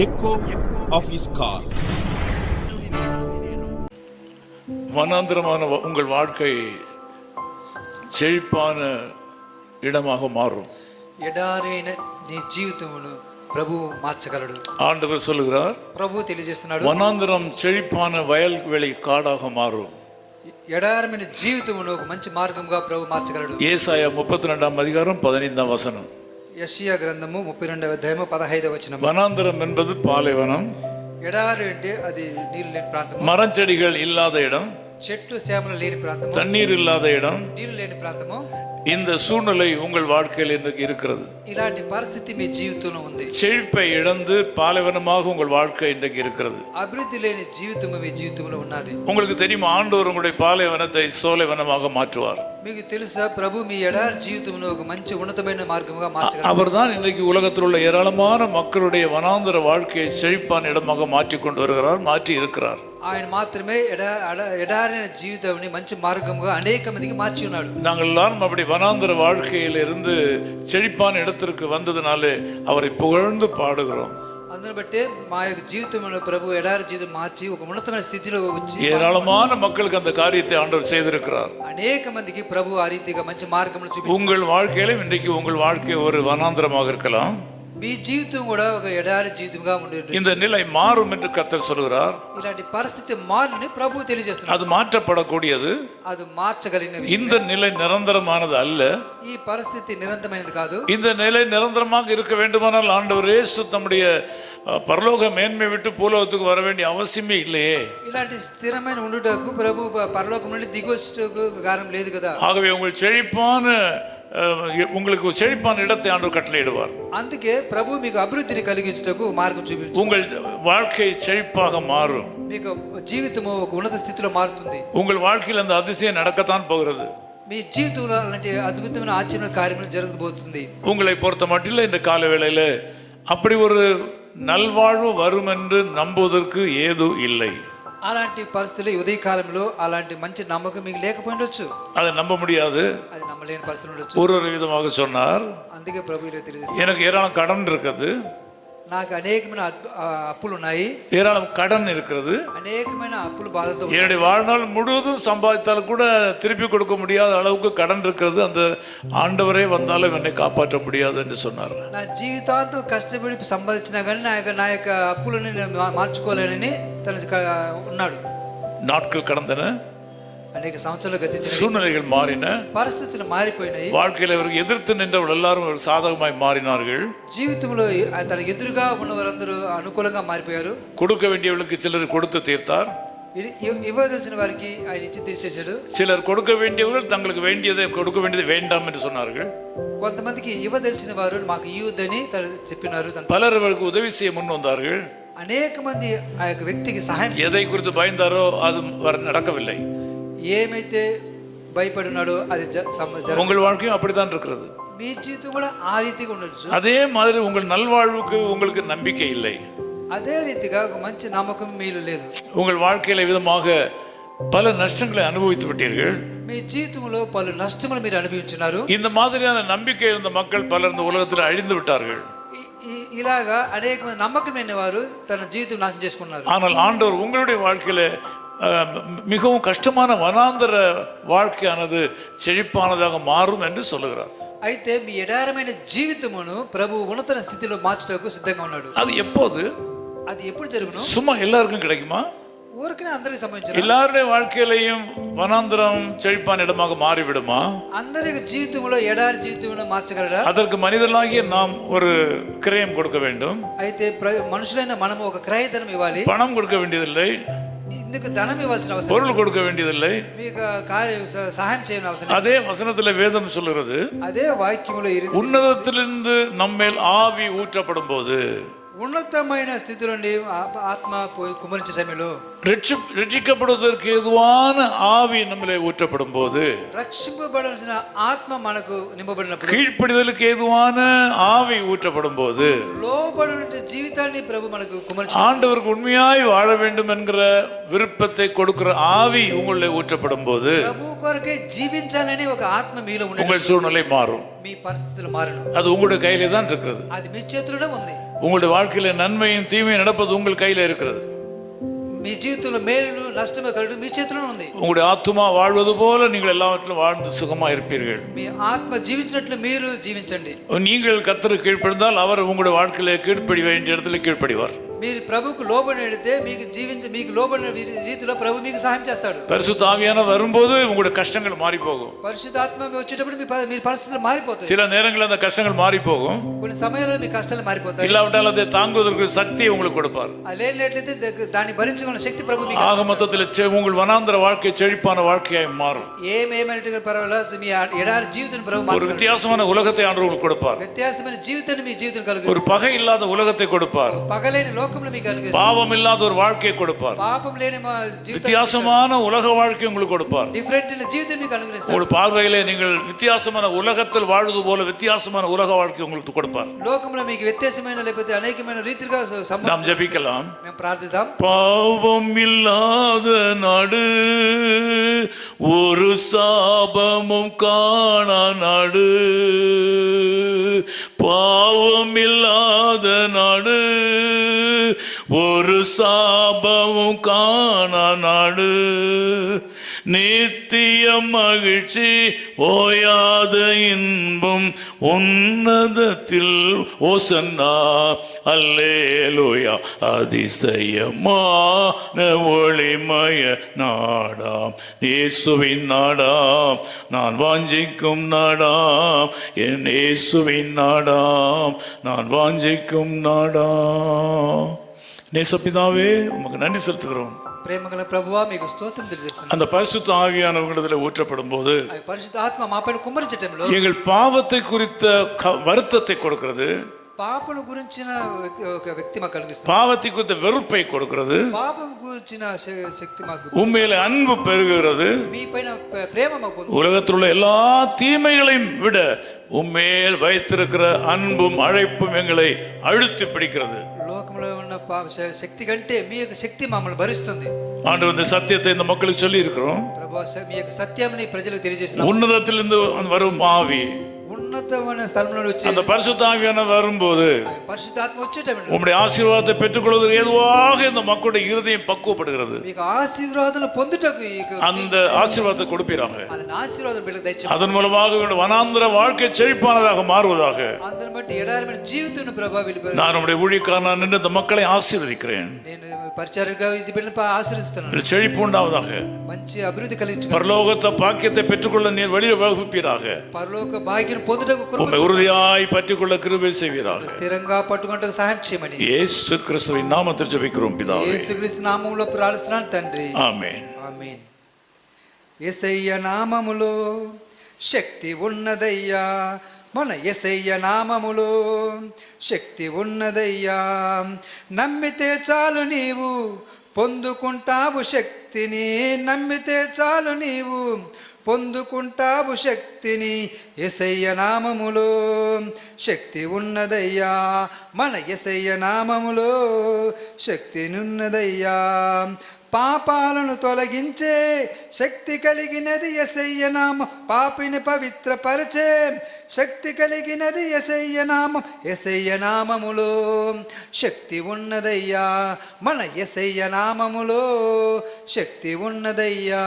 echo of his call. வனாந்திரமான வ- உங்கள் வாழ்க்கை செழிப்பான இடமாக மாறும் ఎడారైన నీ జీవితమును ప్రభువు మార్చగలడు ஆண்டவர் சொல்லுகிறார் ప్రభు తెలియజేస్తున్నాడు வனாந்திரம் செழிப்பான வயல்வெளி காடாக மாறும் ఎడారమైన జీవితమును ఒక మంచి మార్గంగా ప్రభు మార్చగలడు ஏசாயா முப்பத்தி ரெண்டாம் அதிகாரம் பதினைந்தாம் வசனம் యెషయా గ్రంథము ముప్పై రెండవ అధ్యాయము పదహైదవ వచనం வனாந்திரம் என்பது பாலைவனம் ఎడారి అంటే అది నీళ్లు లేని ప్రాంతము மரஞ்செடிகள் இல்லாத இடம் చెట్లు సేమలు లేని ప్రాంతము தண்ணீர் இல்லாத இடம் నీళ్లు లేని ప్రాంతము இந்த சூழ்நிலை உங்கள் வாழ்க்கையில் இன்றைக்கு இருக்கிறது ఇలాంటి పరిస్థితి మీ జీవితంలో ఉంది செழிப்பை இழந்து பாலைவனமாக உங்கள் வாழ்க்கை இன்றைக்கு இருக்கிறது అభివృద్ధి లేని జీవితము మీ జీవితంలో ఉన్నది உங்களுக்கு தெரியுமா ஆண்டவர் உங்களுடைய பாலைவனத்தை சோலைவனமாக மாற்றுவார் మీకు తెలుసా ప్రభు మీ ఎడారి జీవితంలో ఒక మంచి ఉన్నతమైన మార్గముగా మార్చగలడు அவர்தான் இன்றைக்கு உலகத்தில் உள்ள ஏராளமான மக்களுடைய வனாந்தர வாழ்க்கையை செழிப்பான இடமாக மாற்றி கொண்டு வருகிறார் மாற்றி இருக்கிறார் ఆయన మాత్రమే ఎడా అడ- ఎడారైన జీవితాన్ని మంచి మార్గముగా అనేక మందికి మార్చి ఉన్నాడు நாங்கள் எல்லாரும் அப்படி வனாந்தர வாழ்க்கையில் இருந்து செழிப்பான இடத்திற்கு வந்ததுனாலே அவரை புகழ்ந்து பாடுகிறோம் అందుని బట్టే మా యొక్క జీవితంలో ప్రభు ఎడారి జీవితం మార్చి ఒక ఉన్నతమైన స్థితిలో వచ్చి ஏராளமான மக்களுக்கு அந்த காரியத்தை ஆண்டவர் செய்திருக்கிறார் అనేక మందికి ప్రభు ఆ రీతిగా మంచి మార్గంలో చూపి உங்கள் வாழ்க்கையிலும் இன்றைக்கு உங்கள் வாழ்க்கை ஒரு வனாந்தரமாக இருக்கலாம் మీ జీవితం కూడా ఒక ఎడారి జీవితంగా ఉండేది இந்த நிலை மாறும் என்று கத்தர் சொல்கிறார் ఇలాంటి పరిస్థితి మారుని ప్రభు తెలియజేస్తున్నాడు அது மாற்றப்படக்கூடியது అది మార్చగలిగిన విషయం இந்த நிலை நிரந்தரமானது அல்ல ఈ పరిస్థితి నిరంతరమైనది కాదు இந்த நிலை நிரந்தரமாக இருக்க வேண்டுமானால் ஆண்டவர் இயேசு தம்முடைய அஹ், பரலோக மேன்மை விட்டு பூலோகத்துக்கு வர வேண்டிய அவசியமே இல்லையே ఇలాంటి స్థిరమైన ఉండుటకు ప్రభు ప- పరలోకం నుండి దిగొచ్చుటకు కారణం లేదు కదా ஆகவே உங்கள் செழிப்பான அஹ், உங்களுக்கு ஒரு செழிப்பான இடத்தை ஆண்டவர் கட்டளையிடுவார் అందుకే ప్రభు మీకు అభివృద్ధిని కలిగించుటకు మార్గం చూపించు உங்கள் வாழ்க்கை செழிப்பாக மாறும் మీకు జీవితము ఒక ఉన్నత స్థితిలో మారుతుంది உங்கள் வாழ்க்கையில் அந்த அதிசயம் நடக்கத்தான் போகிறது మీ జీవితంలో అలాంటి అద్భుతమైన ఆశ్చర్య కార్యములు జరగబోతుంది உங்களை பொறுத்த மட்டில் இந்த கால வேளையில் அப்படி ஒரு நல்வாழ்வு வரும் என்று நம்புவதற்கு ஏது இல்லை అలాంటి పరిస్థితుల్లో ఈ ఉదయ కాలంలో అలాంటి మంచి నమ్మకం మీకు లేకపోయిండొచ్చు அதை நம்ப முடியாது అది నమ్మలేని పరిస్థితులు ఉండొచ్చు ஒரு ஒரு விதமாக சொன்னார் అందుకే ప్రభు ఇలా తెలియజేస్తుంది எனக்கு ஏராளம் கடன் இருக்குது నాకు అనేకమైన అద్భు- ఆ, అప్పులు ఉన్నాయి ஏராளம் கடன் இருக்கிறது అనేకమైన అప్పులు బాధతో ఉన్నాయి. என்னுடைய வாழ்நாள் முழுவதும் சம்பாதித்தாலும் கூட திருப்பி கொடுக்க முடியாத அளவுக்கு கடன் இருக்கிறது அந்த ஆண்டவரே வந்தாலும் என்னை காப்பாற்ற முடியாது என்று சொன்னார் నా జీవితాంతం కష్టపడి సంపాదించినా కానీ నా యొక్క నా యొక్క అప్పులని నేను మా- మార్చుకోలేనని తన క- ఉన్నాడు நாட்கள் கடந்தன అనేక సంవత్సరాలు గతించిన சூழ்நிலைகள் மாறின పరిస్థితులు మారిపోయినాయి வாழ்க்கையில் அவருக்கு எதிர்த்து நின்றவர்கள் எல்லாரும் அவருக்கு சாதகமாய் மாறினார்கள் జీవితంలో తన ఎదురుగా ఉన్న వారందరూ అనుకూలంగా మారిపోయారు கொடுக்க வேண்டியவர்களுக்கு சிலர் கொடுத்து தீர்த்தார் ఇ- ఇవ్- ఇవ్వదలిచిన వారికి ఆయన ఇచ్చి తీసేశాడు சிலர் கொடுக்க வேண்டியவர்கள் தங்களுக்கு வேண்டியதை கொடுக்க வேண்டியது வேண்டாம் என்று சொன்னார்கள் కొంతమందికి ఇవ్వదలిచిన వారు మాకు ఇవ్వద్దని తను చెప్పినారు తన பலர் அவருக்கு உதவி செய்ய முன் வந்தார்கள் అనేక మంది ఆ యొక్క వ్యక్తికి సహాయం చే- எதை குறித்து பயந்தாரோ அது வர- நடக்கவில்லை ఏమైతే భయపడినాడో అది జ- సమ- జరగ உங்கள் வாழ்க்கையும் அப்படித்தான் இருக்கிறது మీ జీవితం కూడా ఆ రీతిగా ఉండొచ్చు அதே மாதிரி உங்கள் நல்வாழ்வுக்கு உங்களுக்கு நம்பிக்கை இல்லை అదే రీతిగా ఒక మంచి నమ్మకం మీలో లేదు உங்கள் வாழ்க்கையில விதமாக பல நஷ்டங்களை அனுபவித்து விட்டீர்கள் మీ జీవితంలో పలు నష్టములు మీరు అనుభవించున్నారు இந்த மாதிரியான நம்பிக்கை இருந்த மக்கள் பலர் இந்த உலகத்தில் அழிந்து விட்டார்கள் ఈ- ఈ- ఇలాగా అనేక మంది నమ్మకం లేని వారు తన జీవితం నాశనం చేసుకున్నారు ஆனால் ஆண்டவர் உங்களுடைய வாழ்க்கையில அஹ், மிகவும் கஷ்டமான வனாந்தர வாழ்க்கையானது செழிப்பானதாக மாறும் என்று சொல்லுகிறார் అయితే మీ ఎడారమైన జీవితమును ప్రభు ఉన్నత స్థితిలో మార్చడానికి సిద్ధంగా ఉన్నాడు அது எப்போது అది ఎప్పుడు జరుగును சும்மா எல்லாருக்கும் கிடைக்குமா ఊరికనే అందరికి సంబంధించిన எல்லாருடைய வாழ்க்கையிலையும் வனாந்திரம் செழிப்பான இடமாக மாறிவிடுமா అందరి జీవితంలో ఎడారి జీవితంలో మార్చగలరా அதற்கு மனிதர்களாகிய நாம் ஒரு கிரயம் கொடுக்க வேண்டும் అయితే ప్ర- మనుషులైన మనము ఒక క్రయధనం ఇవ్వాలి பணம் கொடுக்க வேண்டியதில்லை ఇందుకు ధనం ఇవ్వాల్సిన అవసరం பொருள் கொடுக்க வேண்டியதில்லை మీకు కార్య స- సహాయం చేయని అవసరం அதே வசனத்துல வேதம் சொல்லுகிறது అదే వాక్యములో ఇరి- உன்னதத்திலிருந்து நம்மேல் ஆவி ஊற்றப்படும் போது ఉన్నతమైన స్థితి నుండి ఆ- ఆత్మ పోయి కుమరించే సమయంలో ரட்சி ரட்சிக்கப்படுவதற்கு ஏதுவான ஆவி நம்மளே ஊற்றப்படும் போது రక్షింపబడాల్సిన ఆత్మ మనకు నింపబడినప్పుడు கீழ்ப்படிதலுக்கு ஏதுவான ஆவி ஊற்றப்படும் போது లోబడి జీవితాన్ని ప్రభు మనకు కుమరించ ஆண்டவருக்கு உண்மையாய் வாழ வேண்டும் என்கிற விருப்பத்தை கொடுக்கிற ஆவி உங்களை ஊற்றப்படும் போது ప్రభు కొరకే జీవించాలని ఒక ఆత్మ మీలో ఉండే உங்கள் சூழ்நிலை மாறும் మీ పరిస్థితులు మారను அது உங்களுடைய கையிலே தான் இருக்கிறது అది మీ చేతిలోనే ఉంది உங்களுடைய வாழ்க்கையில நன்மையும் தீமையும் நடப்பது உங்கள் கையில இருக்கிறது మీ జీవితంలో మేలు నష్టమే కలడు మీ చేతిలోనే ఉంది உங்களுடைய ஆத்துமா வாழ்வது போல நீங்கள் எல்லாவற்றிலும் வாழ்ந்து சுகமா இருப்பீர்கள் మీ ఆత్మ జీవించినట్లు మీరు జీవించండి நீங்கள் கர்த்தருக்கு கீழ்ப்படிந்தால் அவர் உங்களுடைய வாழ்க்கையில கீழ்ப்படி வேண்டிய இடத்துல கீழ்ப்படிவார் మీరు ప్రభుకు లోబడి ఎడితే మీకు జీవించి మీకు లోబడిన రీతిలో ప్రభు మీకు సహాయం చేస్తాడు. பரிசுத்தாவியான வரும்போது உங்களுடைய கஷ்டங்கள் மாறி போகும் పరిశుద్ధాత్మ వచ్చేటప్పుడు మీ ప- మీరు పరిస్థితులు మారిపోతాయి. சில நேரங்களில் அந்த கஷ்டங்கள் மாறி போகும் కొన్ని సమయంలో మీ కష్టాలు మారిపోతాయి. இல்லாவிட்டால் அதை தாங்குவதற்கு சக்தி உங்களுக்கு கொடுப்பார் ఆ లేనట్లయితే ద- దాన్ని భరించుకున్న శక్తి ప్రభు మీకు ஆக மொத்தத்தில் செ- உங்கள் வனாந்திர வாழ்க்கை செழிப்பான வாழ்க்கையாய் மாறும் ఏమేమైనట్టుగా పర్వాలేదు మీ ఆ- ఎడారి జీవితం ప్రభు ஒரு మార్చగలడు. வித்தியாசமான உலகத்தை ஆண்டவர் உங்களுக்கு கொடுப்பார் వ్యత్యాసమైన జీవితాన్ని మీ జీవితం కలుగు ஒரு பகை இல்லாத உலகத்தை கொடுப்பார் పగలేని లోక లోకంలో మీకు కలుగు பாவம் இல்லாத ஒரு வாழ்க்கையை கொடுப்பார் పాపం లేని మా జీవితం வித்தியாசமான உலக வாழ்க்கை உங்களுக்கு கொடுப்பார் డిఫరెంట్ అయిన జీవితం మీకు అనుగ్రహిస్తాడు உங்கள் பார்வையிலே நீங்கள் வித்தியாசமான உலகத்தில் வாழ்வது போல வித்தியாசமான உலக வாழ்க்கை உங்களுக்கு கொடுப்பார் లోకంలో మీకు వ్యత్యాసమైన లేకపోతే అనేకమైన రీతిగా సంబంధం நாம் ஜெபிக்கலாம் మేము ప్రార్థిద్దాం பாவம் இல்லாத நாடு ஒரு சாபமும் காணா நாடு பாவம் இல்லாத நாடு சாபமும் காணா நாடு. நித்திய மகிழ்ச்சி ஓயாத இன்பம் உன்னதத்தில் ஓசன்னா. அல்லேலூயா அதிசயமான ஒளிமய நாடாம். இயேசுவின் நாடாம் நான் வாஞ்சிக்கும் நாடாம். என் இயேசுவின் நாடாம் நான் வாஞ்சிக்கும் நாடாம். நேசப்பிதாவே உமக்கு நன்றி செலுத்துகிறோம் ప్రేమగల ప్రభువా మీకు స్తోత్రం తెలియజేస్తున్నాం அந்த பரிசுத்த ஆவியானவங்களிடத்தில் ஊற்றப்படும் போது ఆ పరిశుద్ధ ఆత్మ మా పైన కుమ్మరించటంలో எங்கள் பாவத்தை குறித்த க- வருத்தத்தை கொடுக்கிறது పాపను గురించిన వ్యక్తి- ఒక వ్యక్తి మాకు కలిగిస్తుంది பாவத்தை குறித்த வெறுப்பை கொடுக்கிறது పాపం గురించిన శ- శక్తి మాకు உண்மையில அன்பு பெருகுகிறது మీ పైన ప్ర- ప్రేమ మాకు ఉంది உலகத்தில் உள்ள எல்லா தீமைகளையும் விட உண்மையில் வைத்திருக்கிற அன்பும் அழைப்பும் எங்களை அழுத்தி பிடிக்கிறது లోకంలో ఉన్న పా- శ- శక్తి కంటే మీ యొక్క శక్తి మమ్మల్ని భరిస్తుంది ஆண்டு இந்த சத்தியத்தை இந்த மக்களுக்கு சொல்லி இருக்கிறோம் ప్రభు మీ యొక్క సత్యాన్ని ప్రజలకు తెలియజేసిన உன்னதத்திலிருந்து வரும் ஆவி ఉన్నతమైన స్థలంలో వచ్చి அந்த பரிசுத்த ஆவியான வரும்போது పరిశుద్ధాత్మ వచ్చేటప్పుడు உங்களுடைய ஆசீர்வாதத்தை பெற்றுக்கொள்வதற்கு ஏதுவாக இந்த மக்களுடைய இருதயம் பக்குவப்படுகிறது మీకు ఆశీర్వాదాలు పొందుటకు ఈ యొక్క- அந்த ஆசீர்வாதத்தை கொடுப்பீராங்க అలాంటి ఆశీర్వాదం బిడ్డకు దయచేయండి அதன் மூலமாக இவருடைய வனாந்திர வாழ்க்கை செழிப்பானதாக மாறுவதாக అందరిని బట్టి ఎడారమైన జీవితం ప్రభావ వెళ్ళిపోయి நான் நம்முடைய ஊழியக்காரன் நின்று இந்த மக்களை ஆசீர்வதிக்கிறேன் నేను పరిచారుగా ఇది బిడ్డను ఆశ్రయిస్తున్నాను இதில் செழிப்பு உண்டாவதாக మంచి అభివృద్ధి కలిగించు பரலோகத்தை பாக்கியத்தை பெற்றுக்கொள்ள நீர் வழியை வகுப்பீராக పరలోక భాగ్యం పొందుటకు కృప உறுதியாய் பற்றிக்கொள்ள கிருபை செய்வீராக. స్థిరంగా పట్టుకొనుటకు సహాయం చేయమని இயேசு கிறிஸ்துவின் நாமத்தில் ஜெபிக்கிறோம் பிதாவே. యేసుక్రీస్తు నామములో ప్రార్థిస్తున్నాను తండ్రి ஆமென். ఆమేన్ ఎసయ్య నామములో శక్తి ఉన్నదయ్యా మన ఎసయ్య నామములో శక్తి ఉన్నదయ్యా నమ్మితే చాలు నీవు పొందుకుంటావు శక్తిని నమ్మితే చాలు నీవు. పొందుకుంటావు శక్తిని ఎసయ్య నామములో. శక్తి ఉన్నదయ్యా మన ఎసయ్య నామములో. శక్తినున్నదయ్యా పాపాలను తొలగించే శక్తి కలిగినది ఎసయ్యనామం పాపిని పవిత్రపరిచే శక్తి కలిగినది ఎసయ్యనామం నామం. ఎసయ్య శక్తి ఉన్నదయ్యా. మన ఎసయ్య నామములో శక్తి ఉన్నదయ్యా.